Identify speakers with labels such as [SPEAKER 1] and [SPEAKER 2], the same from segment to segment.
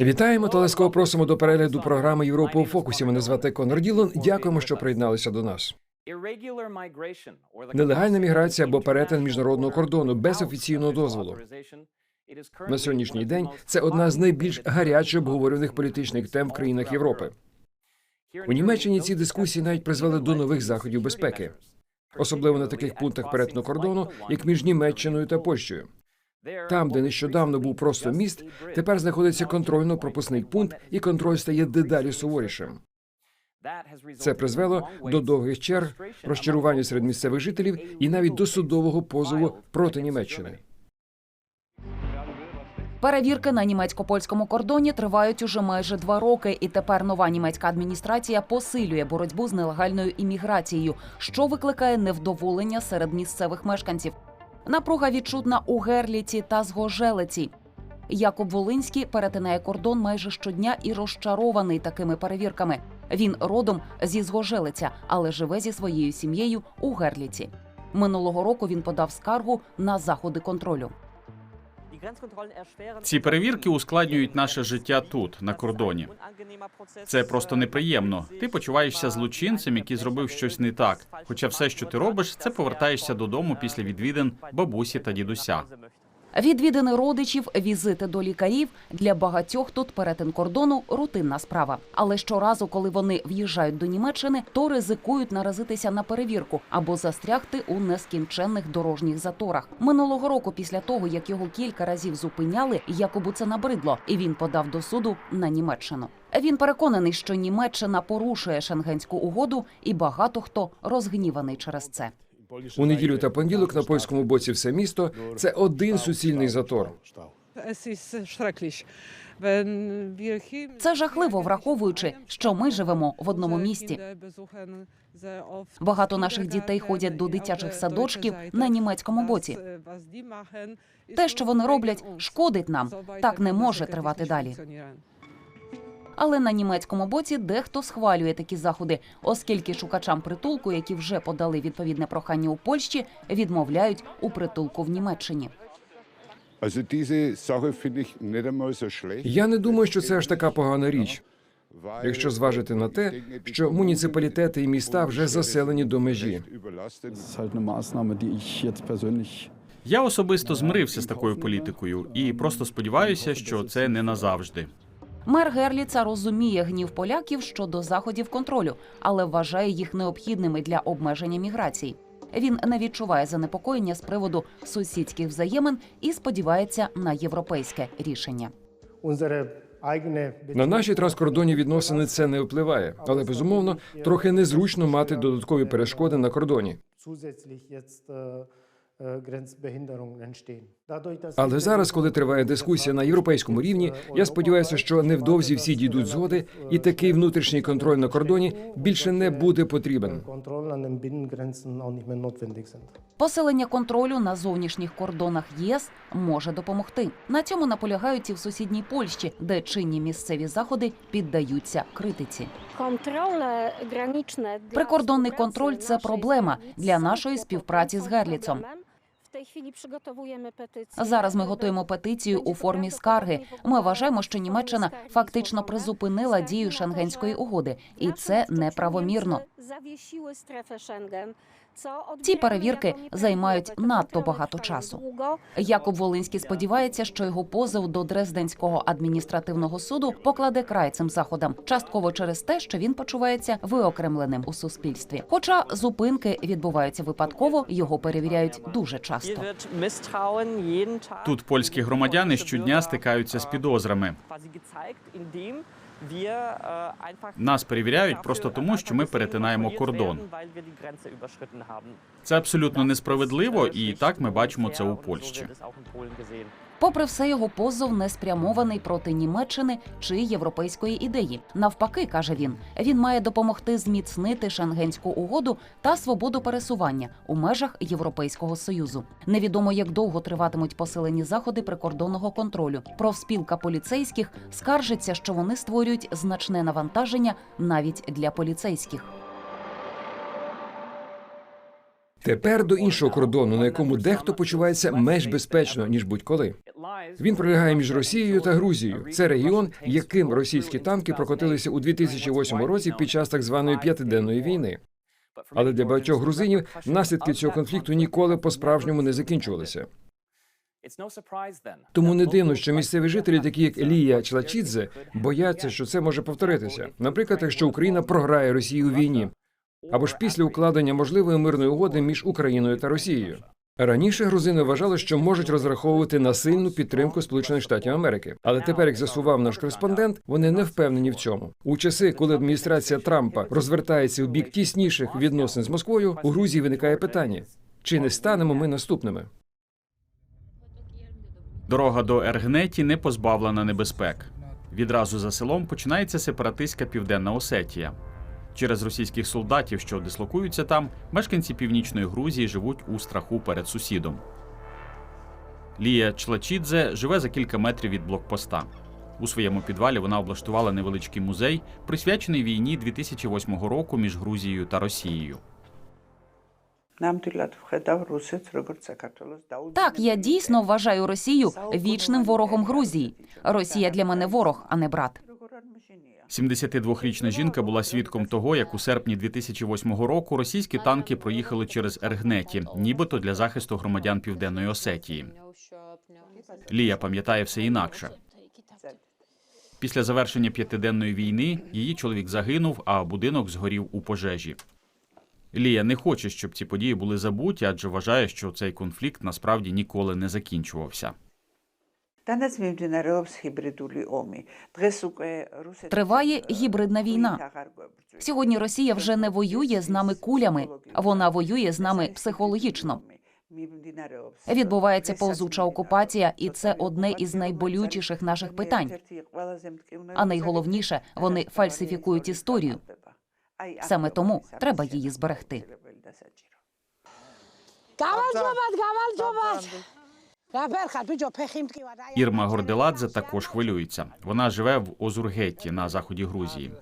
[SPEAKER 1] Вітаємо та ласкаво просимо до перегляду програми Європа у фокусі. Мене звати Конор Ділон. Дякуємо, що приєдналися до нас. Нелегальна міграція або перетин міжнародного кордону без офіційного дозволу. На сьогоднішній день це одна з найбільш гаряче обговорюваних політичних тем в країнах Європи. У Німеччині ці дискусії навіть призвели до нових заходів безпеки, особливо на таких пунктах перетину кордону, як між Німеччиною та Польщею. Там, де нещодавно був просто міст, тепер знаходиться контрольно-пропускний пункт, і контроль стає дедалі суворішим. Це призвело до довгих черг, розчарування серед місцевих жителів і навіть до судового позову проти Німеччини.
[SPEAKER 2] Перевірки на німецько-польському кордоні тривають уже майже два роки, і тепер нова німецька адміністрація посилює боротьбу з нелегальною імміграцією, що викликає невдоволення серед місцевих мешканців. Напруга відчутна у Герліці та Згожелиці. Якоб Волинський перетинає кордон майже щодня і розчарований такими перевірками. Він родом зі Згожелиця, але живе зі своєю сім'єю у Герліці. Минулого року він подав скаргу на заходи контролю.
[SPEAKER 3] Ці перевірки ускладнюють наше життя тут, на кордоні. Це просто неприємно. Ти почуваєшся злочинцем, який зробив щось не так. Хоча все, що ти робиш, це повертаєшся додому після відвідин бабусі та дідуся.
[SPEAKER 2] Відвідини родичів, візити до лікарів для багатьох тут перетин кордону рутинна справа. Але щоразу, коли вони в'їжджають до Німеччини, то ризикують наразитися на перевірку або застрягти у нескінченних дорожніх заторах. Минулого року, після того як його кілька разів зупиняли, Якобу це набридло, і він подав до суду на Німеччину. Він переконаний, що Німеччина порушує шенгенську угоду, і багато хто розгніваний через це.
[SPEAKER 1] У неділю та понеділок на польському боці все місто це один суцільний затор.
[SPEAKER 2] Це жахливо, враховуючи, що ми живемо в одному місті. Багато наших дітей ходять до дитячих садочків на німецькому боці. Те, що вони роблять, шкодить нам. Так не може тривати далі. Але на німецькому боці дехто схвалює такі заходи, оскільки шукачам притулку, які вже подали відповідне прохання у Польщі, відмовляють у притулку в Німеччині.
[SPEAKER 1] Я не думаю, що це аж така погана річ, якщо зважити на те, що муніципалітети і міста вже заселені до межі.
[SPEAKER 3] Я особисто змирився з такою політикою і просто сподіваюся, що це не назавжди.
[SPEAKER 2] Мер Герліца розуміє гнів поляків щодо заходів контролю, але вважає їх необхідними для обмеження міграції. Він не відчуває занепокоєння з приводу сусідських взаємин і сподівається на європейське рішення.
[SPEAKER 1] На наші транскордонні відносини це не впливає, але безумовно трохи незручно мати додаткові перешкоди на кордоні. Але зараз, коли триває дискусія на європейському рівні, я сподіваюся, що невдовзі всі дійдуть згоди, і такий внутрішній контроль на кордоні більше не буде потрібен.
[SPEAKER 2] Посилення контролю на зовнішніх кордонах єС може допомогти. На цьому наполягають і в сусідній Польщі, де чинні місцеві заходи піддаються критиці.
[SPEAKER 4] Контроле
[SPEAKER 2] Прикордонний контроль це проблема для нашої співпраці з Герліцом. Зараз ми готуємо петицію у формі скарги. Ми вважаємо, що Німеччина фактично призупинила дію шенгенської угоди, і це неправомірно. Ці перевірки займають надто багато часу. Якуб Волинський сподівається, що його позов до Дрезденського адміністративного суду покладе край цим заходам, частково через те, що він почувається виокремленим у суспільстві. Хоча зупинки відбуваються випадково, його перевіряють дуже часто.
[SPEAKER 3] Тут польські громадяни щодня стикаються з підозрами. Нас перевіряють просто тому, що ми перетинаємо кордон. Це абсолютно несправедливо, і так ми бачимо це у Польщі.
[SPEAKER 2] Попри все, його позов не спрямований проти Німеччини чи європейської ідеї. Навпаки, каже він, він має допомогти зміцнити шенгенську угоду та свободу пересування у межах Європейського союзу. Невідомо, як довго триватимуть посилені заходи прикордонного контролю. Профспілка поліцейських скаржиться, що вони створюють значне навантаження навіть для поліцейських.
[SPEAKER 1] Тепер до іншого кордону, на якому дехто почувається менш безпечно ніж будь-коли. Він пролягає між Росією та Грузією. Це регіон, яким російські танки прокотилися у 2008 році під час так званої п'ятиденної війни. Але для багатьох грузинів наслідки цього конфлікту ніколи по-справжньому не закінчувалися. Тому не дивно, що місцеві жителі, такі як Лія Члачідзе, бояться, що це може повторитися. Наприклад, якщо Україна програє Росії у війні, або ж після укладення можливої мирної угоди між Україною та Росією. Раніше грузини вважали, що можуть розраховувати на сильну підтримку Сполучених Штатів Америки, але тепер, як з'ясував наш кореспондент, вони не впевнені в цьому. У часи, коли адміністрація Трампа розвертається в бік тісніших відносин з Москвою, у Грузії виникає питання: чи не станемо ми наступними?
[SPEAKER 3] Дорога до Ергнеті не позбавлена небезпек. Відразу за селом починається сепаратистська південна Осетія. Через російських солдатів, що дислокуються там, мешканці північної Грузії живуть у страху перед сусідом. Лія Члачідзе живе за кілька метрів від блокпоста. У своєму підвалі вона облаштувала невеличкий музей, присвячений війні 2008 року між Грузією та Росією.
[SPEAKER 2] Так, я дійсно вважаю Росію вічним ворогом Грузії. Росія для мене ворог, а не брат.
[SPEAKER 3] 72-річна жінка була свідком того, як у серпні 2008 року російські танки проїхали через Ергнеті, нібито для захисту громадян Південної Осетії. Лія пам'ятає все інакше. Після завершення п'ятиденної війни її чоловік загинув, а будинок згорів у пожежі. Лія не хоче, щоб ці події були забуті, адже вважає, що цей конфлікт насправді ніколи не закінчувався.
[SPEAKER 2] Триває гібридна війна. Сьогодні Росія вже не воює з нами кулями, вона воює з нами психологічно. Відбувається повзуча окупація, і це одне із найболючіших наших питань. А найголовніше, вони фальсифікують історію. Саме тому треба її зберегти.
[SPEAKER 3] Ірма Горделадзе також хвилюється. Вона живе в Озургетті на заході Грузії.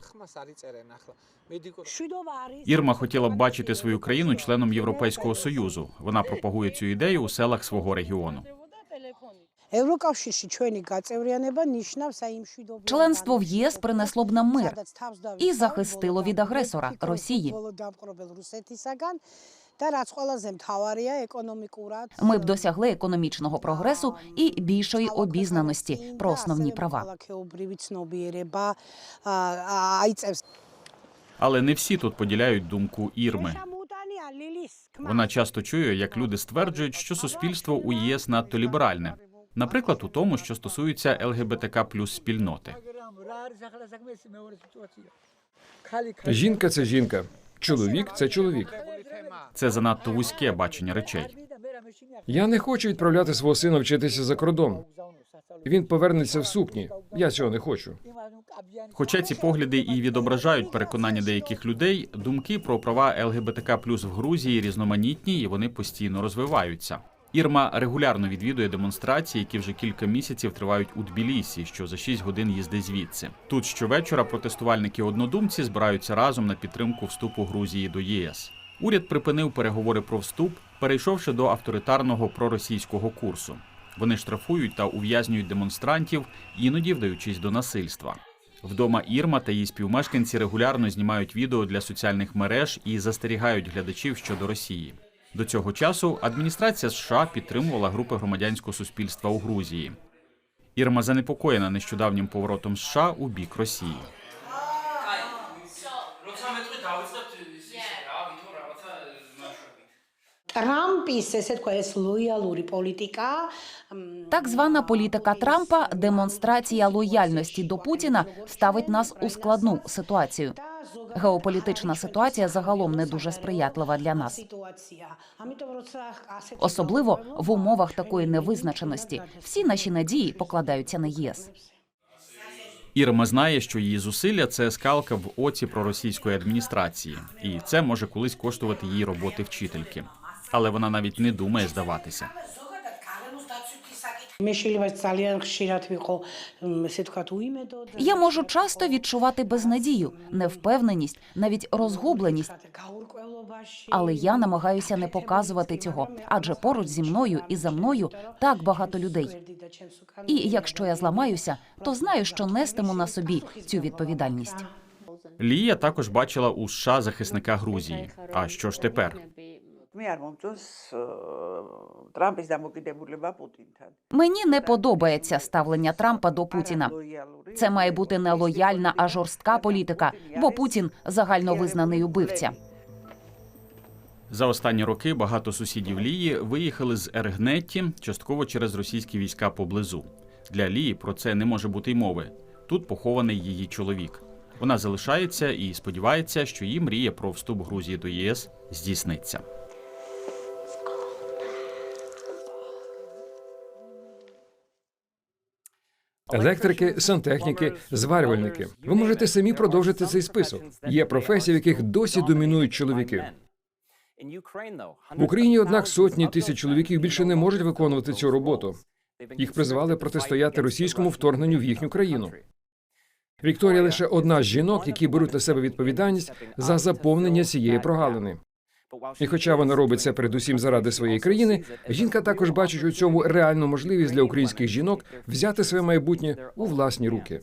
[SPEAKER 3] Ірма хотіла б бачити свою країну членом Європейського союзу. Вона пропагує цю ідею у селах свого регіону.
[SPEAKER 2] Членство в ЄС принесло б нам мир і захистило від агресора Росії
[SPEAKER 5] და რაც ყველაზე მთავარია ეკონომიკურად
[SPEAKER 2] Ми б досягли економічного прогресу і більшої обізнаності про основні права.
[SPEAKER 5] ქალაქეობრივი ცნობიერება აა, აიწევს
[SPEAKER 3] Але не всі тут поділяють думку Ірми.
[SPEAKER 5] შემოუტანია ლილის
[SPEAKER 3] Вона часто чує, як люди стверджують, що суспільство у ЄС надто ліберальне. Наприклад, у тому, що стосується ЛГБТК плюс спільноти.
[SPEAKER 1] Жінка це жінка, чоловік це чоловік.
[SPEAKER 3] Це занадто вузьке бачення речей.
[SPEAKER 1] Я не хочу відправляти свого сина вчитися за кордон. Він повернеться в сукні. Я цього не хочу.
[SPEAKER 3] Хоча ці погляди і відображають переконання деяких людей, думки про права ЛГБТК плюс в Грузії різноманітні і вони постійно розвиваються. Ірма регулярно відвідує демонстрації, які вже кілька місяців тривають у Тбілісі, що за 6 годин їзди звідси. Тут щовечора протестувальники однодумці збираються разом на підтримку вступу Грузії до ЄС. Уряд припинив переговори про вступ, перейшовши до авторитарного проросійського курсу. Вони штрафують та ув'язнюють демонстрантів, іноді вдаючись до насильства. Вдома Ірма та її співмешканці регулярно знімають відео для соціальних мереж і застерігають глядачів щодо Росії. До цього часу адміністрація США підтримувала групи громадянського суспільства у Грузії. Ірма занепокоєна нещодавнім поворотом США у бік Росії.
[SPEAKER 5] Трампіс лоялурі
[SPEAKER 2] так звана політика Трампа демонстрація лояльності до Путіна ставить нас у складну ситуацію. Геополітична ситуація загалом не дуже сприятлива для нас. особливо в умовах такої невизначеності. Всі наші надії покладаються на ЄС.
[SPEAKER 3] Ірма знає, що її зусилля це скалка в оці проросійської адміністрації, і це може колись коштувати її роботи вчительки. Але вона навіть не думає здаватися.
[SPEAKER 2] Я можу часто відчувати безнадію, невпевненість, навіть розгубленість. Але я намагаюся не показувати цього, адже поруч зі мною і за мною так багато людей. І якщо я зламаюся, то знаю, що нестиму на собі цю відповідальність.
[SPEAKER 3] Лія також бачила у США захисника Грузії. А що ж тепер?
[SPEAKER 6] მე არ მომწონს აა, ტრამპის დამოკიდებულება პუტინთან.
[SPEAKER 2] Мені не подобається ставлення Трампа до Путіна.
[SPEAKER 6] ლოიალური
[SPEAKER 2] Це має бути не лояльна, а жорстка політика, бо Путін загальновизнаний убивця.
[SPEAKER 3] За останні роки багато сусідів Лії виїхали з Ергнетті, частково через російські війська поблизу. Для Лії про це не може бути й мови. Тут похований її чоловік. Вона залишається і сподівається, що її мрія про вступ Грузії до ЄС здійсниться.
[SPEAKER 1] Електрики, сантехніки, зварювальники. Ви можете самі продовжити цей список. Є професії, в яких досі домінують чоловіки. В Україні, однак, сотні тисяч чоловіків більше не можуть виконувати цю роботу. Їх призвали протистояти російському вторгненню в їхню країну. Вікторія лише одна з жінок, які беруть на себе відповідальність за заповнення цієї прогалини. І хоча вона робить це передусім заради своєї країни, жінка також бачить у цьому реальну можливість для українських жінок взяти своє майбутнє у власні руки.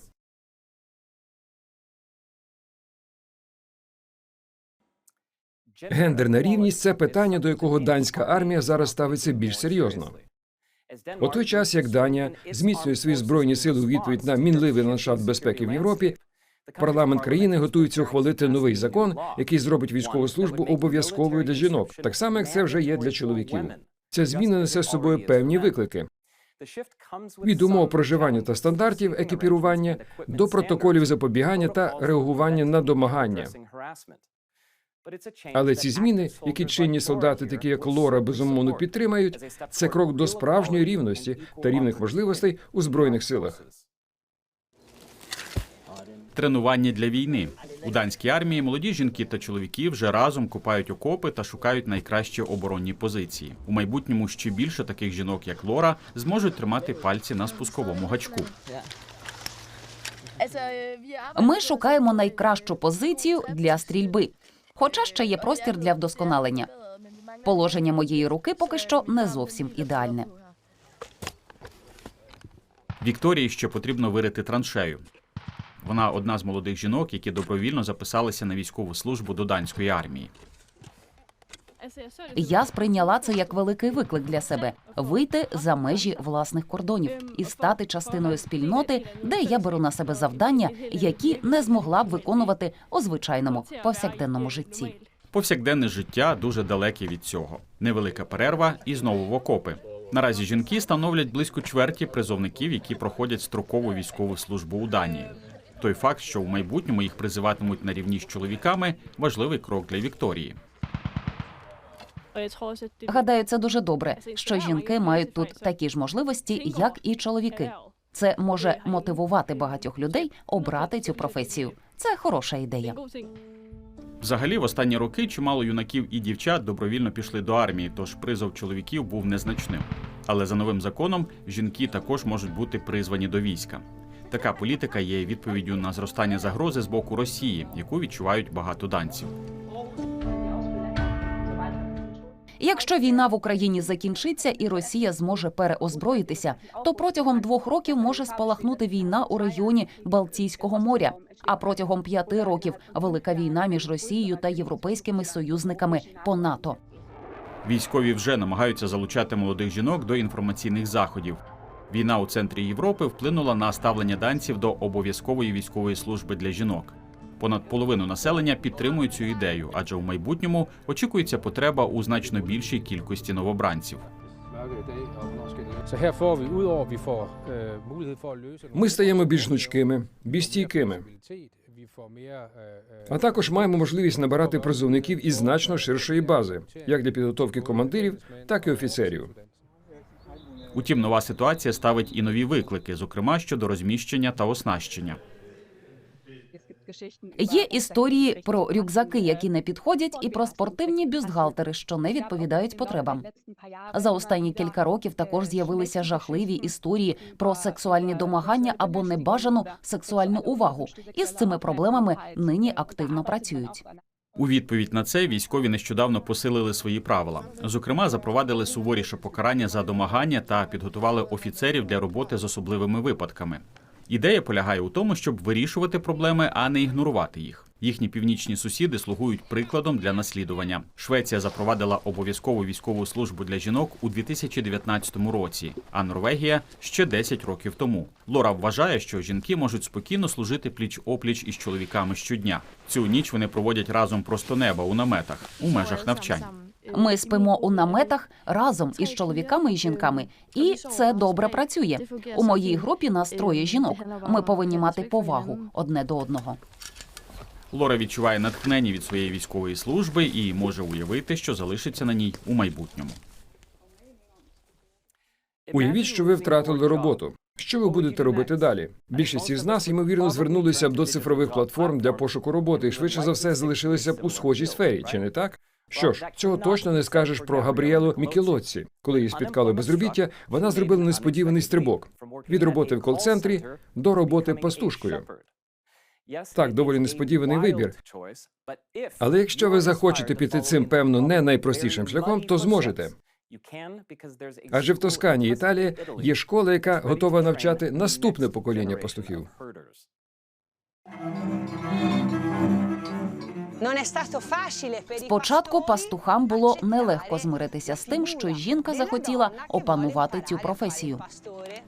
[SPEAKER 1] Гендерна рівність це питання, до якого данська армія зараз ставиться більш серйозно. У той час, як Данія зміцнює свої збройні сили у відповідь на мінливий ландшафт безпеки в Європі, парламент країни готується ухвалити новий закон, який зробить військову службу обов'язковою для жінок, так само як це вже є для чоловіків. Ця зміна несе з собою певні виклики від умов проживання та стандартів екіпірування до протоколів запобігання та реагування на домагання. Але ці зміни, які чинні солдати, такі як Лора, безумовно підтримають, це крок до справжньої рівності та рівних можливостей у збройних силах.
[SPEAKER 3] Тренування для війни у данській армії молоді жінки та чоловіки вже разом купають окопи та шукають найкращі оборонні позиції. У майбутньому ще більше таких жінок, як Лора, зможуть тримати пальці на спусковому гачку.
[SPEAKER 2] Ми шукаємо найкращу позицію для стрільби, хоча ще є простір для вдосконалення. Положення моєї руки поки що не зовсім ідеальне.
[SPEAKER 3] Вікторії ще потрібно вирити траншею. Вона одна з молодих жінок, які добровільно записалися на військову службу до данської армії.
[SPEAKER 2] Я сприйняла це як великий виклик для себе вийти за межі власних кордонів і стати частиною спільноти, де я беру на себе завдання, які не змогла б виконувати у звичайному повсякденному житті.
[SPEAKER 3] Повсякденне життя дуже далеке від цього. Невелика перерва і знову в окопи. Наразі жінки становлять близько чверті призовників, які проходять строкову військову службу у Данії. Той факт, що в майбутньому їх призиватимуть на рівні з чоловіками, важливий крок для Вікторії.
[SPEAKER 2] Гадаю, це дуже добре, що жінки мають тут такі ж можливості, як і чоловіки. Це може мотивувати багатьох людей обрати цю професію. Це хороша ідея.
[SPEAKER 3] Взагалі, в останні роки чимало юнаків і дівчат добровільно пішли до армії, тож призов чоловіків був незначним. Але за новим законом жінки також можуть бути призвані до війська. Така політика є відповіддю на зростання загрози з боку Росії, яку відчувають багато данців.
[SPEAKER 2] Якщо війна в Україні закінчиться і Росія зможе переозброїтися, то протягом двох років може спалахнути війна у регіоні Балтійського моря. А протягом п'яти років велика війна між Росією та європейськими союзниками по НАТО.
[SPEAKER 3] Військові вже намагаються залучати молодих жінок до інформаційних заходів. Війна у центрі Європи вплинула на ставлення данців до обов'язкової військової служби для жінок. Понад половину населення підтримують цю ідею, адже в майбутньому очікується потреба у значно більшій кількості новобранців.
[SPEAKER 1] Ми стаємо більш гнучкими, більш стійкими. А також маємо можливість набирати призовників із значно ширшої бази, як для підготовки командирів, так і офіцерів.
[SPEAKER 3] Утім, нова ситуація ставить і нові виклики, зокрема щодо розміщення та оснащення.
[SPEAKER 2] Є історії про рюкзаки, які не підходять, і про спортивні бюстгальтери, що не відповідають потребам. За останні кілька років також з'явилися жахливі історії про сексуальні домагання або небажану сексуальну увагу. І з цими проблемами нині активно працюють.
[SPEAKER 3] У відповідь на це військові нещодавно посилили свої правила. Зокрема, запровадили суворіше покарання за домагання та підготували офіцерів для роботи з особливими випадками. Ідея полягає у тому, щоб вирішувати проблеми, а не ігнорувати їх. Їхні північні сусіди слугують прикладом для наслідування. Швеція запровадила обов'язкову військову службу для жінок у 2019 році, а Норвегія ще 10 років тому. Лора вважає, що жінки можуть спокійно служити пліч опліч із чоловіками щодня. Цю ніч вони проводять разом просто неба у наметах у межах навчань.
[SPEAKER 2] Ми спимо у наметах разом із чоловіками і жінками, і це добре працює. У моїй групі нас троє жінок. Ми повинні мати повагу одне до одного.
[SPEAKER 3] Лора відчуває натхнення від своєї військової служби і може уявити, що залишиться на ній у майбутньому.
[SPEAKER 1] Уявіть, що ви втратили роботу. Що ви будете робити далі? Більшість із нас, ймовірно, звернулися б до цифрових платформ для пошуку роботи і швидше за все залишилися б у схожій сфері, чи не так? Що ж, цього точно не скажеш про Габріелу Мікелоці. Коли її спіткало безробіття, вона зробила несподіваний стрибок від роботи в кол-центрі до роботи пастушкою. Так, доволі несподіваний вибір. Але якщо ви захочете піти цим, певно, не найпростішим шляхом, то зможете. Адже в Тоскані, Італії, є школа, яка готова навчати наступне покоління пастухів.
[SPEAKER 2] Спочатку пастухам було нелегко змиритися з тим, що жінка захотіла опанувати цю професію.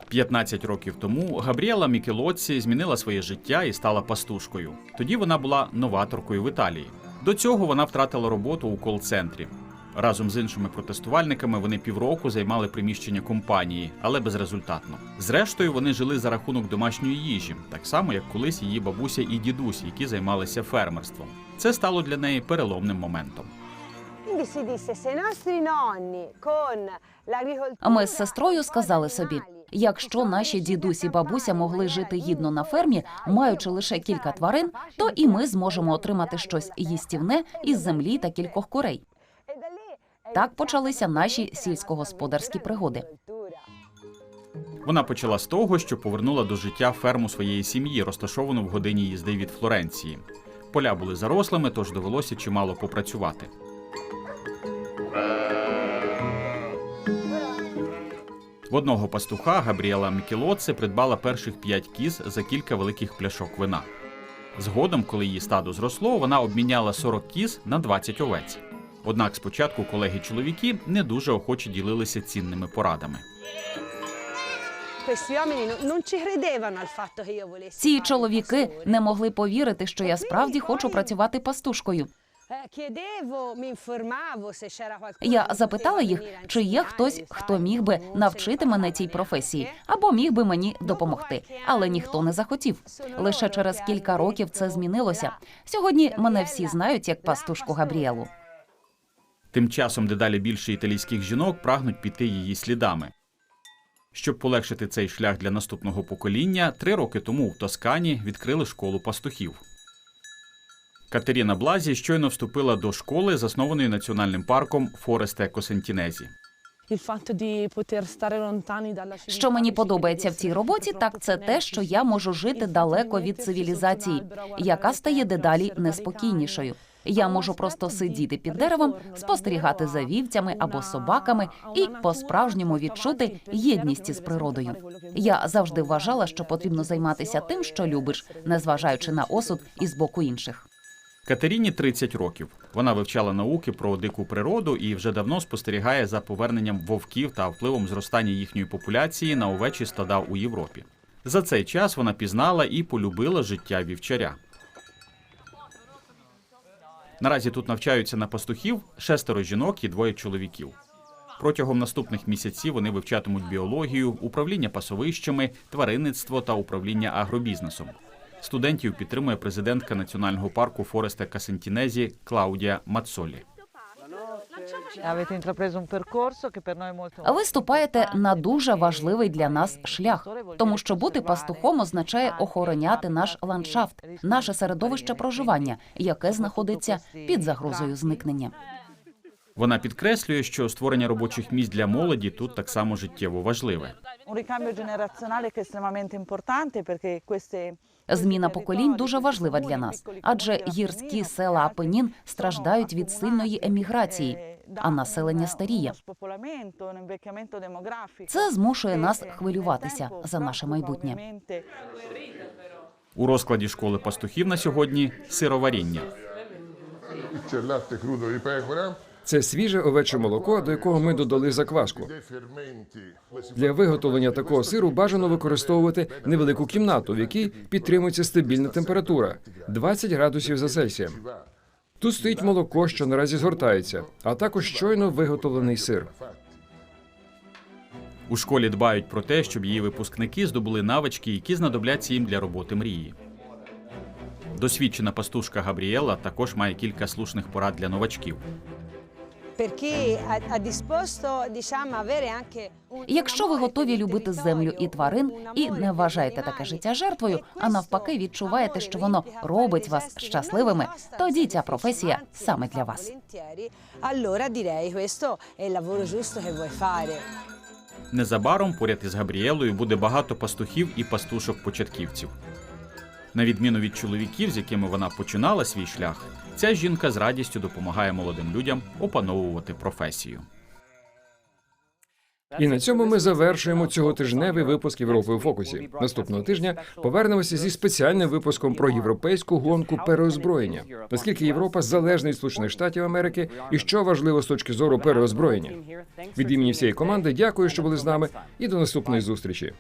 [SPEAKER 3] 15 років тому Габріела Мікелоці змінила своє життя і стала пастушкою. Тоді вона була новаторкою в Італії. До цього вона втратила роботу у кол-центрі. Разом з іншими протестувальниками вони півроку займали приміщення компанії, але безрезультатно. Зрештою, вони жили за рахунок домашньої їжі, так само як колись її бабуся і дідусь, які займалися фермерством. Це стало для неї переломним моментом.
[SPEAKER 2] Ми з сестрою сказали собі: якщо наші дідусі і бабуся могли жити гідно на фермі, маючи лише кілька тварин, то і ми зможемо отримати щось їстівне із землі та кількох курей. Так почалися наші сільськогосподарські пригоди.
[SPEAKER 3] Вона почала з того, що повернула до життя ферму своєї сім'ї, розташовану в годині їзди від Флоренції. Поля були зарослими, тож довелося чимало попрацювати. В одного пастуха Габріела Мікелоце придбала перших п'ять кіз за кілька великих пляшок вина. Згодом, коли її стадо зросло, вона обміняла 40 кіз на 20 овець. Однак спочатку колеги-чоловіки не дуже охоче ділилися цінними порадами.
[SPEAKER 2] Ці чоловіки не могли повірити, що я справді хочу працювати пастушкою. Я запитала їх, чи є хтось, хто міг би навчити мене цій професії, або міг би мені допомогти. Але ніхто не захотів. Лише через кілька років це змінилося. Сьогодні мене всі знають як пастушку Габріелу.
[SPEAKER 3] Тим часом дедалі більше італійських жінок прагнуть піти її слідами. Щоб полегшити цей шлях для наступного покоління, три роки тому в Тоскані відкрили школу пастухів. Катерина Блазі щойно вступила до школи, заснованої національним парком Форесте Косентінезі.
[SPEAKER 2] Що мені подобається в цій роботі, так це те, що я можу жити далеко від цивілізації, яка стає дедалі неспокійнішою. Я можу просто сидіти під деревом, спостерігати за вівцями або собаками і по-справжньому відчути єдність із природою. Я завжди вважала, що потрібно займатися тим, що любиш, незважаючи на осуд із боку інших.
[SPEAKER 3] Катерині 30 років. Вона вивчала науки про дику природу і вже давно спостерігає за поверненням вовків та впливом зростання їхньої популяції на овечі стада у Європі. За цей час вона пізнала і полюбила життя вівчаря. Наразі тут навчаються на пастухів шестеро жінок і двоє чоловіків. Протягом наступних місяців вони вивчатимуть біологію, управління пасовищами, тваринництво та управління агробізнесом. Студентів підтримує президентка національного парку Фореста Касентінезі Клаудія Мацолі.
[SPEAKER 2] Ви ступаєте на дуже важливий для нас шлях, тому що бути пастухом означає охороняти наш ландшафт, наше середовище проживання, яке знаходиться під загрозою зникнення.
[SPEAKER 3] Вона підкреслює, що створення робочих місць для молоді тут так само життєво важливе.
[SPEAKER 7] Un ricambio generazionale che è estremamente importante perché queste
[SPEAKER 2] Зміна поколінь дуже важлива для нас, адже гірські села Апенін страждають від сильної еміграції, а населення старіє. Це змушує нас хвилюватися за наше майбутнє.
[SPEAKER 3] У розкладі школи пастухів на сьогодні сироваріння.
[SPEAKER 1] Це свіже овече молоко, до якого ми додали закваску. Для виготовлення такого сиру бажано використовувати невелику кімнату, в якій підтримується стабільна температура 20 градусів за Цельсієм. Тут стоїть молоко, що наразі згортається, а також щойно виготовлений сир.
[SPEAKER 3] У школі дбають про те, щоб її випускники здобули навички, які знадобляться їм для роботи мрії. Досвідчена пастушка Габріела також має кілька слушних порад для новачків.
[SPEAKER 2] Якщо ви готові любити землю і тварин і не вважаєте таке життя жертвою, а навпаки, відчуваєте, що воно робить вас щасливими, тоді ця професія саме для вас.
[SPEAKER 3] Незабаром поряд із Габріелою буде багато пастухів і пастушок-початківців. На відміну від чоловіків, з якими вона починала свій шлях, ця жінка з радістю допомагає молодим людям опановувати професію.
[SPEAKER 1] І на цьому ми завершуємо цьоготижневий випуск Європи у фокусі. Наступного тижня повернемося зі спеціальним випуском про європейську гонку переозброєння. Наскільки Європа залежна від Сполучених Штатів Америки, і що важливо з точки зору переозброєння. Від імені всієї команди дякую, що були з нами, і до наступної зустрічі.